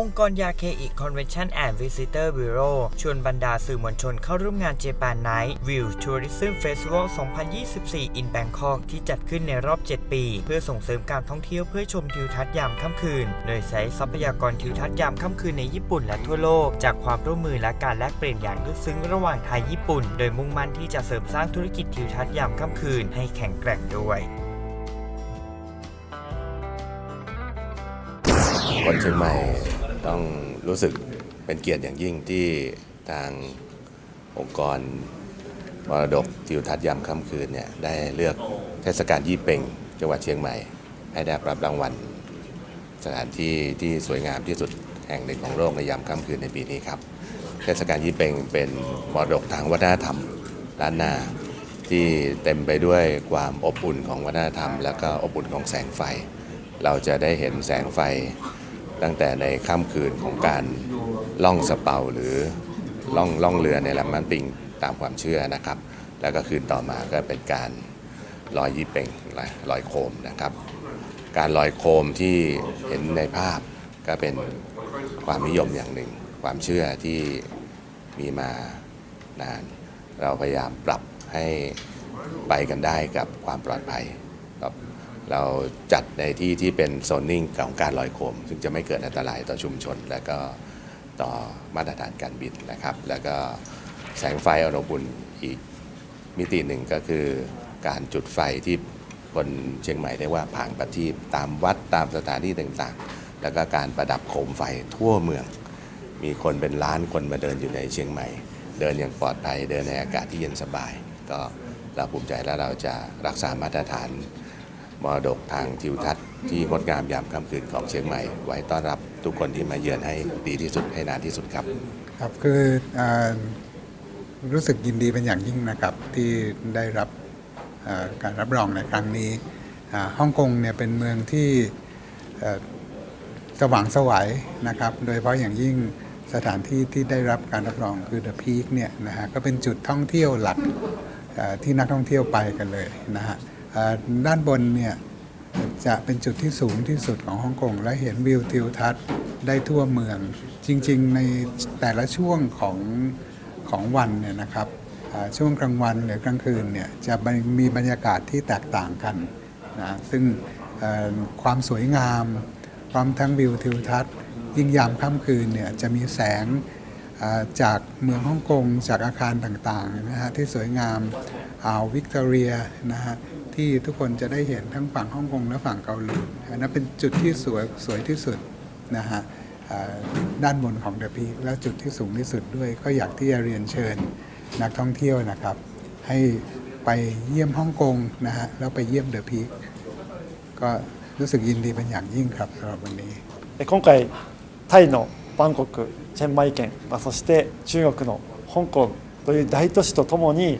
องค์กรยาเคอิ Convention and Visitor Bureau ชวนบรรดาสื่อมวลชนเข้าร่วมงาน Japan Night View Tourism Festival 2024 in Bangkok ที่จัดขึ้นในรอบ 7 ปี เพื่อส่งเสริมการท่องเที่ยวเพื่อชมทิวทัศน์ยามค่ำคืน โดยใช้ทรัพยากรทิวทัศน์ยามค่ำคืนในญี่ปุ่นและทั่วโลก จากความร่วมมือและการแลกเปลี่ยนอย่างลึกซึ้งระหว่างไทยญี่ปุ่น โดยมุ่งมั่นที่จะเสริมสร้างธุรกิจทิวทัศน์ยามค่ำคืนให้แข็งแกร่งด้วยคนเชียงใหม่ ต้องรู้สึกเป็นเกียรติอย่างยิ่งที่ทางองค์กรมรดกทิวทัศน์ยามค่ำคืนเนี่ยได้เลือกเทศกาลยี่เป่งจังหวัดเชียงใหม่ ให้ได้รับรางวัลสถานที่ที่สวยงามที่สุดแห่งหนึ่งของโลกในยามค่ำคืนในปีนี้ครับ เทศกาลยี่เป่งเป็นมรดกทางวัฒนธรรมล้านนาที่เต็มไปด้วยความอบอุ่นของวัฒนธรรม และก็อบอุ่นของแสงไฟ เราจะได้เห็นแสงไฟ ตั้งแต่ในค่ำคืนของการล่องสเปาหรือล่องล่องเรือในลำมันปิงตามความเชื่อนะครับ แล้วก็คืนต่อมาก็เป็นการลอยยี่เป่งลอยลอยโคมนะครับ การลอยโคมที่เห็นในภาพก็เป็นความนิยมอย่างหนึ่ง ความเชื่อที่มีมานาน เราพยายามปรับให้ไปกันได้กับความปลอดภัยครับ เราจัดในที่ที่เป็นโซนนิ่งของการลอยโคม ซึ่งจะไม่เกิดอันตรายต่อชุมชน และก็ต่อมาตรฐานการบินนะครับ แล้วก็แสงไฟอนุบุญอีกมิติหนึ่งก็คือการจุดไฟที่คนเชียงใหม่ได้ว่าผางประทีปตามวัดตามสถานที่ต่างๆ แล้วก็การประดับโคมไฟทั่วเมือง มีคนเป็นล้านคนมาเดินอยู่ในเชียงใหม่ เดินอย่างปลอดภัยเดินในอากาศที่เย็นสบาย ก็เราภูมิใจและเราจะรักษามาตรฐาน มรดกทางทิวทัศน์ที่งดงามยามค่ำคืนของเชียงใหม่ ไว้ต้อนรับทุกคนที่มาเยือนให้ดีที่สุดให้นานที่สุดครับ ครับคืออรู้สึกยินดีเป็นอย่างยิ่งนะครับที่ได้รับการรับรองในครั้งนี้ฮ่องกงเนี่ยเป็นเมืองที่สว่างสวัยนะครับ โดยเฉพาะอย่างยิ่งสถานที่ที่ได้รับการรับรองคือ The Peak เนี่ยนะฮะก็เป็นจุดท่องเที่ยวหลักที่นักท่องเที่ยวไปกันเลยนะฮะ ด้านบนเนี่ยจะเป็นจุดที่สูงที่สุดของฮ่องกงและเห็นวิวทิวทัศน์ได้ทั่วเมือง จริง ๆ ในแต่ละช่วงของของวันเนี่ยนะครับช่วงกลางวันหรือกลางคืนเนี่ยจะมีบรรยากาศที่แตกต่างกันนะซึ่งความสวยงาม พร้อมทั้งวิวทิวทัศน์ ยิ่งยามค่ำคืนเนี่ยจะมีแสง จากเมืองฮ่องกงจากอาคารต่างๆนะฮะที่สวยงามอ่าววิกตอเรียนะฮะ ที่ทุกคนจะได้เห็นทั้งฝั่งฮ่องกงและฝั่งเกาหลีอันนั้นเป็นจุดที่สวยสวยที่สุดนะฮะอ่าด้านบนของเดอะพีและจุดที่สูงที่สุดด้วย ก็อยากที่จะเรียนเชิญนักท่องเที่ยวนะครับ ให้ไปเยี่ยมฮ่องกงนะฮะแล้วไปเยี่ยมเดอะพีก็รู้สึกยินดีเป็นอย่างยิ่งครับสำหรับวันนี้ え今回タイの バンコクチェンマイ県まあそして中国の香港という大都市とともに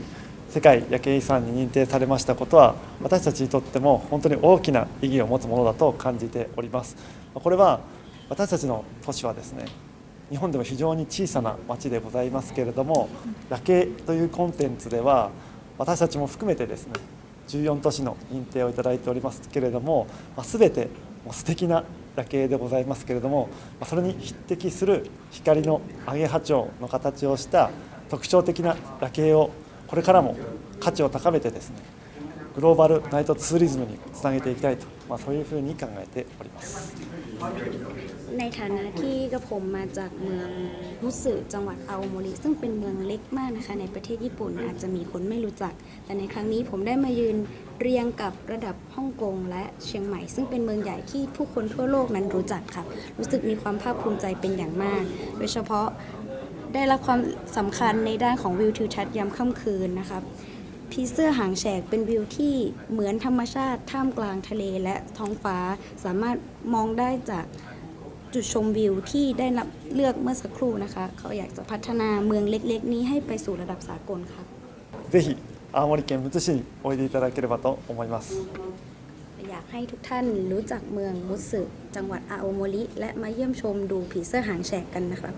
世界夜景遺産に認定されましたことは私たちにとっても本当に大きな意義を持つものだと感じております。これは私たちの都市はですね日本でも非常に小さな町でございますけれども夜景というコンテンツでは私たちも含めてですね14都市の認定をいただいておりますけれども、ま、全てもう素敵な夜景でございますけれども、それに匹敵する光のアゲハチョウの形をした特徴的な夜景をこれからも価値を高めてですねグローバルナイトツーリズムにつなげていきたいと、まあ、そういうふうに考えております。 ในฐานะที่กระผมมาจากเมืองมุสึจังหวัดอาโอโมริซึ่งเป็นเมืองเล็กมากนะคะ ในประเทศญี่ปุ่นอาจจะมีคนไม่รู้จัก แต่ในครั้งนี้ผมได้มายืนเรียงกับระดับฮ่องกงและเชียงใหม่ ซึ่งเป็นเมืองใหญ่ที่ผู้คนทั่วโลกนั้นรู้จักค่ะ รู้สึกมีความภาคภูมิใจเป็นอย่างมาก โดยเฉพาะได้รับความสำคัญในด้านของวิวทิวทัศน์ยามค่ำคืนนะครับ พีเสื้อหางแฉกเป็นวิวที่เหมือนธรรมชาติท่ามกลางทะเลและท้องฟ้า สามารถมองได้จากจุดชมวิวที่ได้รับเลือกเมื่อสักครู่นะคะ เขาอยากจะพัฒนาเมืองเล็กๆ นี้ให้ไปสู่ระดับสากลค่ะ ぜひ青森県むつ市においでいただければと思います。 อยากให้ทุกท่านรู้จักเมืองมุสึจังหวัดอาโอโมริและมาเยี่ยมชมดูผีเสื้อหางแฉกกันนะครับ